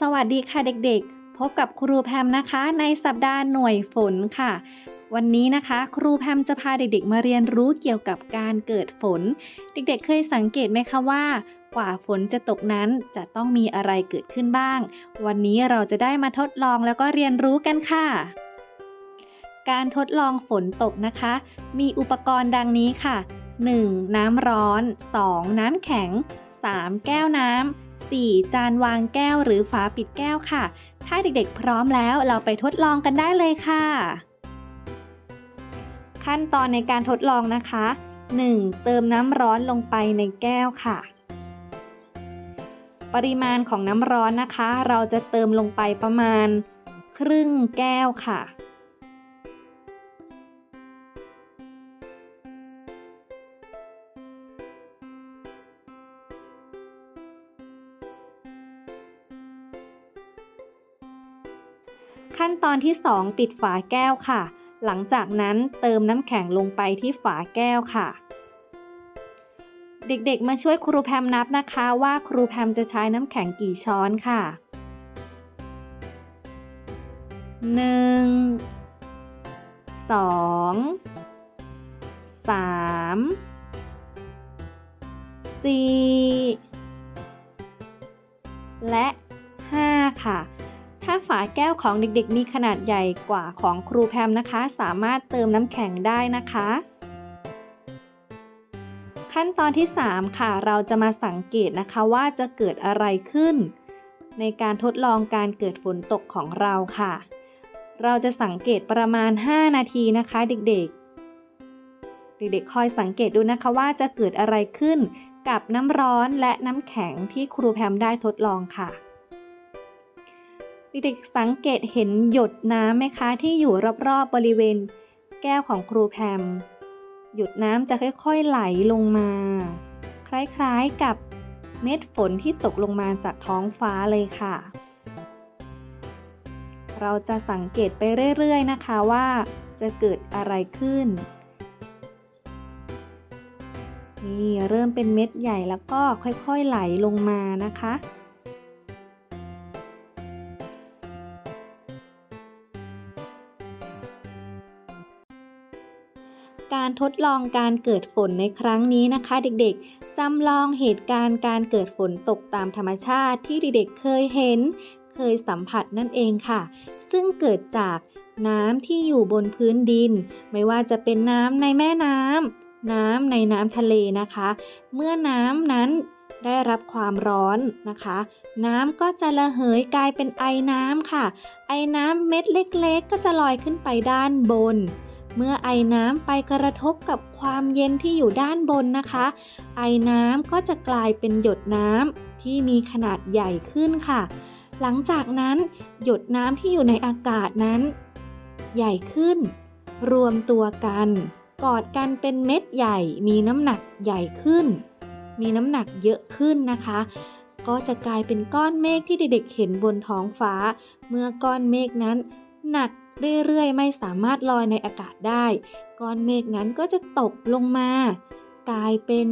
สวัสดีค่ะเด็กๆ พบกับครูแพมนะคะ ในสัปดาห์หน่วยฝนค่ะ วันนี้นะคะ ครูแพมจะพาเด็กๆ มาเรียนรู้เกี่ยวกับการเกิดฝน เด็กๆ เคยสังเกตไหมคะว่ากว่าฝนจะตกนั้นจะต้องมีอะไรเกิดขึ้นบ้าง วันนี้เราจะได้มาทดลองแล้วก็เรียนรู้กันค่ะการทดลองฝนตกนะคะ มีอุปกรณ์ดังนี้ค่ะ 1. น้ำร้อน 2. น้ำแข็ง 3. แก้วน้ำ 4. จานวางแก้วหรือฝาปิดแก้วค่ะ ถ้าเด็กๆ พร้อมแล้วเราไปทดลองกันได้เลยค่ะ ขั้นตอนในการทดลองนะคะ 1. เติมน้ำร้อนลงไปในแก้วค่ะ ปริมาณของน้ำร้อนนะคะ เราจะเติมลงไปประมาณ ครึ่งแก้วค่ะ ขั้นตอนที่2ปิดฝาแก้วค่ะ หลังจากนั้นเติมน้ำแข็งลงไปที่ฝาแก้วค่ะ เด็กๆ มาช่วยครูแพมนับนะคะว่าครูแพมจะใช้น้ำแข็งกี่ช้อนค่ะ 1 2 3 4 และ 5 ค่ะ ถ้าฝาแก้วของเด็กๆ มีขนาดใหญ่กว่าของครูแพมนะคะ สามารถเติมน้ำแข็งได้นะคะ ขั้นตอนที่ 3 ค่ะ เราจะมาสังเกตนะคะว่าจะเกิดอะไรขึ้น ในการทดลองการเกิดฝนตกของเราค่ะ เราจะสังเกตประมาณ 5 นาทีนะคะ เด็กๆ เด็กๆ คอยสังเกตดูนะคะว่าจะเกิดอะไรขึ้นกับน้ำร้อนและน้ำแข็งที่ครูแพมได้ทดลองค่ะ เด็กๆสังเกตเห็นหยดน้ำไหมคะ ที่อยู่รอบๆบริเวณ แก้วของครูแพม หยดน้ำจะค่อยๆไหลลงมา คล้ายๆกับเม็ดฝนที่ตกลงมาจากท้องฟ้าเลยค่ะ เราจะสังเกตไปเรื่อยๆนะคะว่าจะเกิดอะไรขึ้น นี่เริ่มเป็นเม็ดใหญ่แล้วก็ค่อยๆไหลลงมานะคะ การทดลองการเกิดฝนในครั้งนี้นะคะ เด็กๆจำลองเหตุการณ์การเกิดฝนตกตามธรรมชาติที่เด็กๆเคยเห็น เคยสัมผัสนั่นเองค่ะ ซึ่งเกิดจากน้ำที่อยู่บนพื้นดิน ไม่ว่าจะเป็นน้ำในแม่น้ำน้ำในน้ำทะเลนะคะ เมื่อน้ำนั้นได้รับความร้อนนะคะ น้ำก็จะระเหยกลายเป็นไอน้ำค่ะ ไอน้ำเม็ดเล็กๆ ก็จะลอยขึ้นไปด้านบน เมื่อไอน้ำไปกระทบกับความเย็นที่อยู่ด้านบนนะคะ ไอน้ำก็จะกลายเป็นหยดน้ำที่มีขนาดใหญ่ขึ้นค่ะ หลังจากนั้นหยดน้ำที่อยู่ในอากาศนั้น ใหญ่ขึ้น รวมตัวกัน กอดกันเป็นเม็ดใหญ่ มีน้ำหนักใหญ่ขึ้น มีน้ำหนักเยอะขึ้นนะคะก็จะกลายเป็นก้อนเมฆที่เด็กๆเห็นบนท้องฟ้า เมื่อก้อนเมฆนั้น หนัก เรื่อยๆ ไม่สามารถลอยในอากาศได้ ก้อนเมฆนั้นก็จะตกลงมา กลายเป็น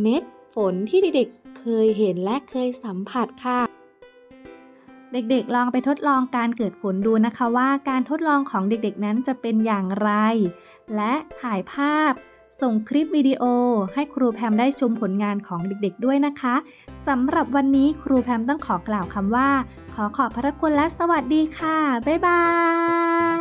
เม็ดฝนที่เด็กๆ เคยเห็นและเคยสัมผัสค่ะ เด็กๆ ลองไปทดลองการเกิดฝนดูนะคะว่าการทดลองของเด็กๆ นั้นจะเป็นอย่างไร และถ่ายภาพ ส่งคลิปวิดีโอให้ครูแพมได้ชมผลงานของเด็กๆด้วยนะคะสำหรับวันนี้ครูแพมต้องขอกล่าวคำว่า ขอขอบพระคุณและสวัสดีค่ะ บ๊ายบาย